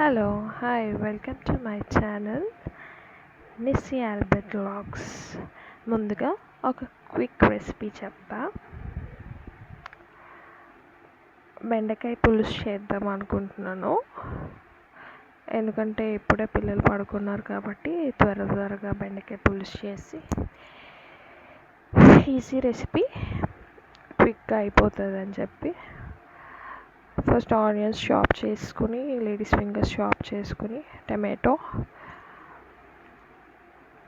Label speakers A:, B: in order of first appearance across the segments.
A: Hello hi welcome to my channel miss Albert vlogs ముందుగా ఒక quick recipe చెప్తా. బెండకాయ పులుసు చేద్దాం అనుకుంటున్నాను. ఎందుకంటే ఇప్పుడే పిల్లలు పడుకున్నారు కాబట్టి త్వర త్వరగా బెండకాయ పులుసు చేసి ఈజీ రెసిపీ క్విక్గా అయిపోతుంది అని చెప్పి ఫస్ట్ ఆనియన్స్ చాప్ చేసుకుని లేడీస్ ఫింగర్స్ చాప్ చేసుకుని టమాటో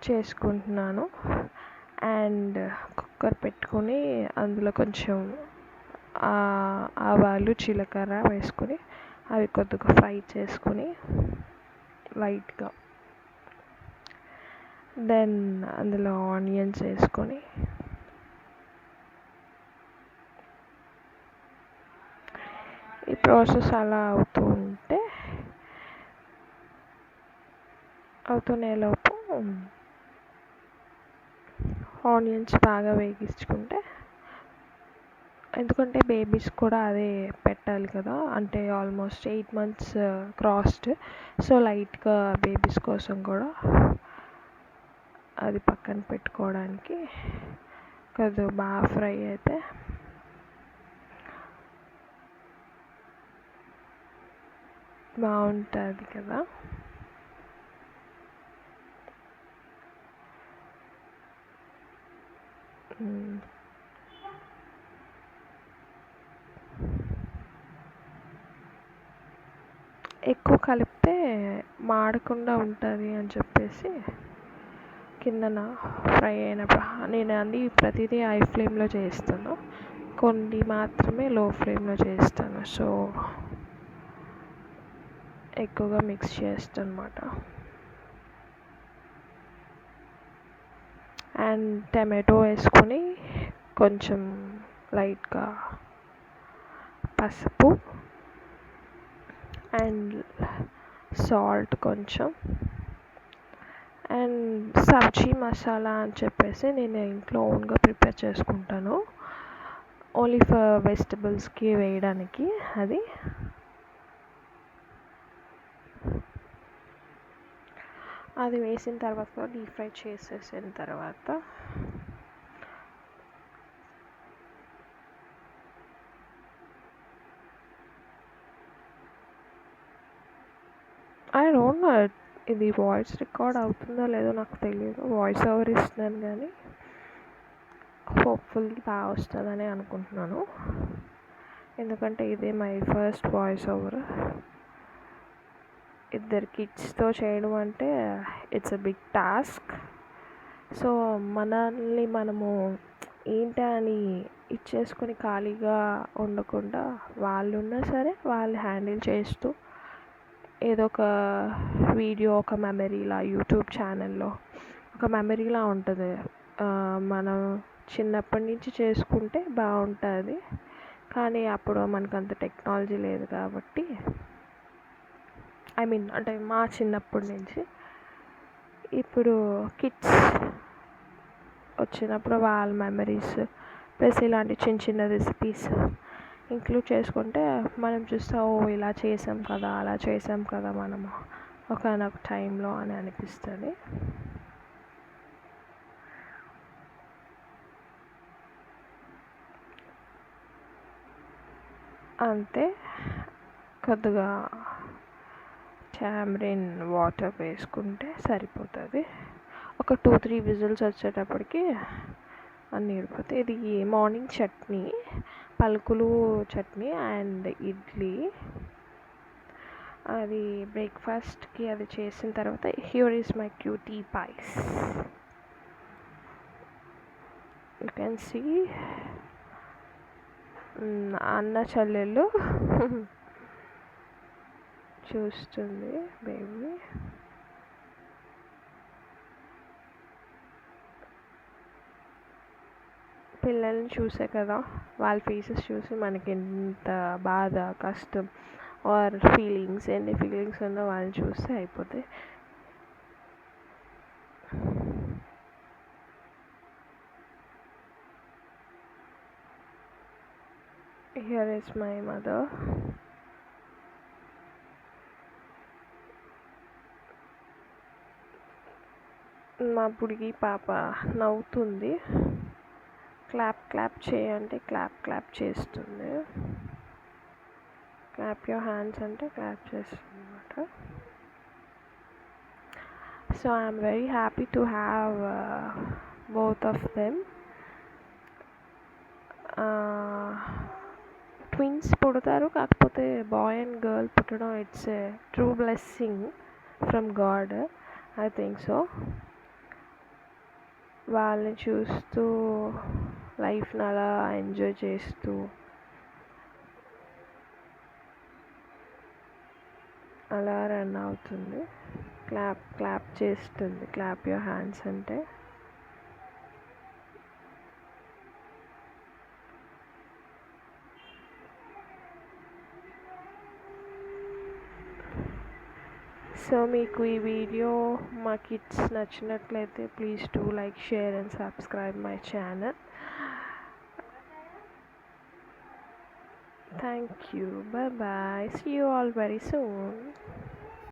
A: చేసుకుంటున్నాను. అండ్ కుక్కర్ పెట్టుకొని అందులో కొంచెం ఆవాలు జీలకర్ర వేసుకొని అవి కొద్దిగా ఫ్రై చేసుకొని లైట్గా. దెన్ అందులో ఆనియన్స్ వేసుకొని ఈ ప్రాసెస్ అలా అవుతూ ఉంటే అవుతునేలోపు ఆనియన్స్ బాగా వేగించుకుంటే ఎందుకంటే బేబీస్ కూడా అదే పెట్టాలి కదా అంటే almost eight months uh, crossed so లైట్గా బేబీస్ కోసం కూడా అది పక్కన పెట్టుకోవడానికి కొద్దిగా బాగా ఫ్రై అయితే బాగుంటుంది కదా. ఎక్కువ కలిపితే మాడకుండా ఉంటుంది అని చెప్పేసి కిందన ఫ్రై అయినప్పుడు నేను అన్ని ప్రతిదీ హై ఫ్లేమ్లో చేస్తాను కొన్ని మాత్రమే లో ఫ్లేమ్లో చేస్తాను సో ఎక్కువగా మిక్స్ చేస్తాను అనమాట అండ్ టమాటో వేసుకొని కొంచెం లైట్గా పసుపు అండ్ సాల్ట్ కొంచెం. అండ్ సబ్జీ మసాలా అని చెప్పేసి నేను ఇంట్లో ఓన్గా ప్రిపేర్ చేసుకుంటాను. ఓన్లీ ఫర్ వెజిటబుల్స్కి వేయడానికి అది. అది వేసిన తర్వాత డీప్ ఫ్రై చేసేసిన తర్వాత ఐ డోంట్ నో ఇది వాయిస్ రికార్డ్ అవుతుందో లేదో నాకు తెలియదు వాయిస్ ఓవర్ ఇస్తున్నాను కానీ హోప్ఫుల్లీ బాగా వస్తుందని అనుకుంటున్నాను. ఎందుకంటే ఇదే మై ఫస్ట్ వాయిస్ ఓవర్ ఇద్దరు కిడ్స్తో చేయడం అంటే it's a big task so మనల్ని మనము ఏంటా అని ఇచ్చేసుకొని ఖాళీగా ఉండకుండా వాళ్ళు ఉన్నా సరే వాళ్ళు హ్యాండిల్ చేస్తూ ఏదో ఒక వీడియో ఒక మెమరీలా యూట్యూబ్ ఛానల్లో ఒక మెమరీలా ఉంటుంది. మనం చిన్నప్పటి నుంచి చేసుకుంటే బాగుంటుంది. కానీ అప్పుడు మనకు అంత టెక్నాలజీ లేదు కాబట్టి ఐ మీన్ అంటే మా చిన్నప్పటి నుంచి. ఇప్పుడు కిడ్స్ వచ్చినప్పుడు వాళ్ళ మెమరీస్ ప్లస్ ఇలాంటి చిన్న చిన్న రెసిపీస్ ఇంక్లూడ్ చేసుకుంటే మనం చూస్తే ఓ ఇలా చేసాం కదా అలా చేసాం కదా మనము ఒకనొక టైంలో అని అనిపిస్తుంది. అంతే. కొద్దిగా టామరిన్ వాటర్ వేసుకుంటే సరిపోతుంది. ఒక టూ త్రీ విజిల్స్ వచ్చేటప్పటికి అన్నీ ఇడిపోతాయి ఇది మార్నింగ్ చట్నీ పలుకులు చట్నీ అండ్ ఇడ్లీ. అది బ్రేక్ఫాస్ట్కి అది చేసిన తర్వాత here is my cutie pies you can see అన్న చెల్లెళ్ళు చూస్తుంది బేబీ పిల్లల్ని చూసే కదా వాళ్ళ ఫేసెస్ చూసి మనకి ఎంత బాధ కష్టం ఆర్ ఫీలింగ్స్ ఎన్ని ఫీలింగ్స్ ఉన్నా వాళ్ళని చూస్తే అయిపోతాయి హియర్ ఇస్ మై మదర్ మా బుడిగి పాప నవ్వుతుంది. క్లాప్ క్లాప్ చేయంటే క్లాప్ క్లాప్ చేస్తుంది. క్లాప్ యువర్ హ్యాండ్స్ అంటే క్లాప్ చేస్తుంది అనమాట so I'm very happy to have both of them. Twins పుడతారు. కాకపోతే బాయ్ అండ్ గర్ల్ పుట్టడం it's a true blessing from God I think so. వాళ్ళని చూస్తూ లైఫ్ని అలా ఎంజాయ్ చేస్తూ అలా రన్ అవుతుంది. క్లాప్ క్లాప్ చేస్తుంది. క్లాప్ యువర్ హ్యాండ్స్ అంటే సో మీకు ఈ వీడియో మా కిడ్స్ నచ్చినట్లయితే please do like share and subscribe my channel. Thank you bye bye see you all very soon